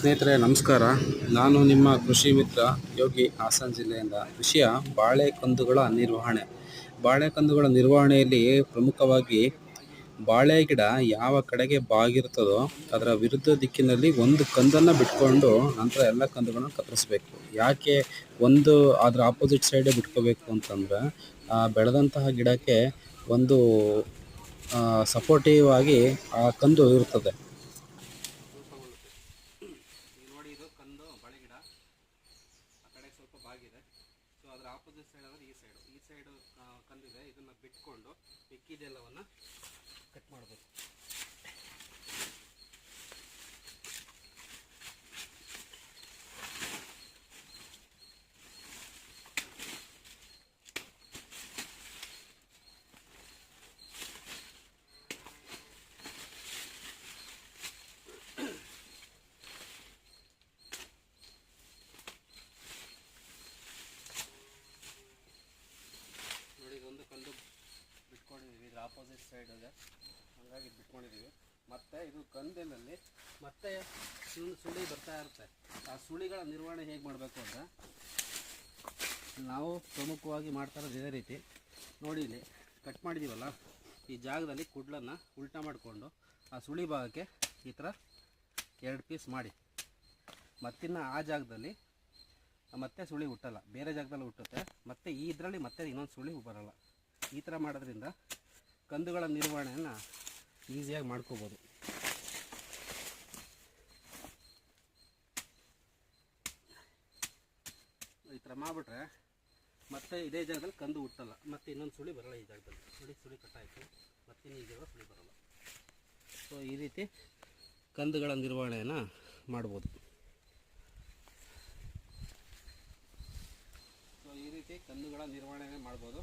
ಸ್ನೇಹಿತರೆ, ನಮಸ್ಕಾರ. ನಾನು ನಿಮ್ಮ ಕೃಷಿ ಮಿತ್ರ ಯೋಗಿ ಹಾಸನ ಜಿಲ್ಲೆಯಿಂದ. ಕೃಷಿಯ ಬಾಳೆ ಕಂದುಗಳ ನಿರ್ವಹಣೆ. ಬಾಳೆ ಕಂದುಗಳ ನಿರ್ವಹಣೆಯಲ್ಲಿ ಪ್ರಮುಖವಾಗಿ ಬಾಳೆ ಗಿಡ ಯಾವ ಕಡೆಗೆ ಬಾಗಿರ್ತದೋ ಅದರ ವಿರುದ್ಧ ದಿಕ್ಕಿನಲ್ಲಿ ಒಂದು ಕಂದನ್ನು ಬಿಟ್ಕೊಂಡು ನಂತರ ಎಲ್ಲ ಕಂದುಗಳನ್ನು ಕತ್ತರಿಸಬೇಕು. ಯಾಕೆ ಒಂದು ಅದರ ಆಪೋಸಿಟ್ ಸೈಡೇ ಬಿಟ್ಕೋಬೇಕು ಅಂತಂದರೆ, ಆ ಬೆಳೆದಂತಹ ಗಿಡಕ್ಕೆ ಒಂದು ಸಪೋರ್ಟಿವ್ ಆಗಿ ಆ ಕಂದು ಇರ್ತದೆ ಈಗ ನೋಡಿ ಇದು ಕಂದು ಬಳೆಗಿಡ ಆ ಕಡೆ ಸ್ವಲ್ಪ ಬಾಗಿದೆ. ಸೊ ಅದರ ಆಪೋಸಿಟ್ ಸೈಡ್ ಅಂದರೆ ಈ ಸೈಡು ಈ ಸೈಡು ಕಂದಿದೆ. ಇದನ್ನು ಬಿಟ್ಕೊಂಡು ಮಿಕ್ಕಿದೆಲ್ಲವನ್ನು ಕಟ್ ಮಾಡಬೇಕು. ಆಪೋಸಿಟ್ ಸೈಡ್ ಇದೆ ಹಾಗಾಗಿ ಬಿಟ್ಕೊಂಡಿದ್ದೀವಿ ಮತ್ತು ಇದು ಕಂದಿನಲ್ಲಿ ಮತ್ತೆ ಸುಳಿ ಸುಳಿ ಬರ್ತಾ ಇರುತ್ತೆ. ಆ ಸುಳಿಗಳ ನಿರ್ವಹಣೆ ಹೇಗೆ ಮಾಡಬೇಕು ಅಂತ ನಾವು ಪ್ರಮುಖವಾಗಿ ಮಾಡ್ತಾ ಇರೋದು ಇದೇ ರೀತಿ. ನೋಡಿ ಇಲ್ಲಿ ಕಟ್ ಮಾಡಿದ್ದೀವಲ್ಲ ಈ ಜಾಗದಲ್ಲಿ ಕುಡ್ಲನ್ನು ಉಲ್ಟಾ ಮಾಡಿಕೊಂಡು ಆ ಸುಳಿ ಭಾಗಕ್ಕೆ ಈ ಥರ ಎರಡು ಪೀಸ್ ಮಾಡಿ. ಮತ್ತಿನ್ನು ಆ ಜಾಗದಲ್ಲಿ ಮತ್ತೆ ಸುಳಿ ಹುಟ್ಟಲ್ಲ. ಬೇರೆ ಜಾಗದಲ್ಲಿ ಹುಟ್ಟುತ್ತೆ. ಮತ್ತೆ ಈ ಇದರಲ್ಲಿ ಮತ್ತೆ ಇನ್ನೊಂದು ಸುಳಿ ಬರಲ್ಲ. ಈ ಥರ ಮಾಡೋದ್ರಿಂದ ಕಂದುಗಳ ನಿರ್ವಹಣೆಯನ್ನು ಈಸಿಯಾಗಿ ಮಾಡ್ಕೋಬೋದು. ಈ ಥರ ಮಾಡಿಬಿಟ್ರೆ ಮತ್ತೆ ಇದೇ ಜಾಗದಲ್ಲಿ ಕಂದು ಹುಟ್ಟಲ್ಲ. ಮತ್ತೆ ಇನ್ನೊಂದು ಸುಳಿ ಬರಲ್ಲ ಈ ಜಾಗದಲ್ಲಿ. ಸುಳಿ ಸುಳಿ ಕಟ್ಟಾಯಿತು. ಮತ್ತೆ ಈ ಜಾಗ ಸುಳಿ ಬರಲ್ಲ. ಸೊ ಈ ರೀತಿ ಕಂದುಗಳ ನಿರ್ವಹಣೆಯನ್ನು ಮಾಡ್ಬೋದು. ಸೊ ಈ ರೀತಿ ಕಂದುಗಳ ನಿರ್ವಹಣೆ ಮಾಡ್ಬೋದು.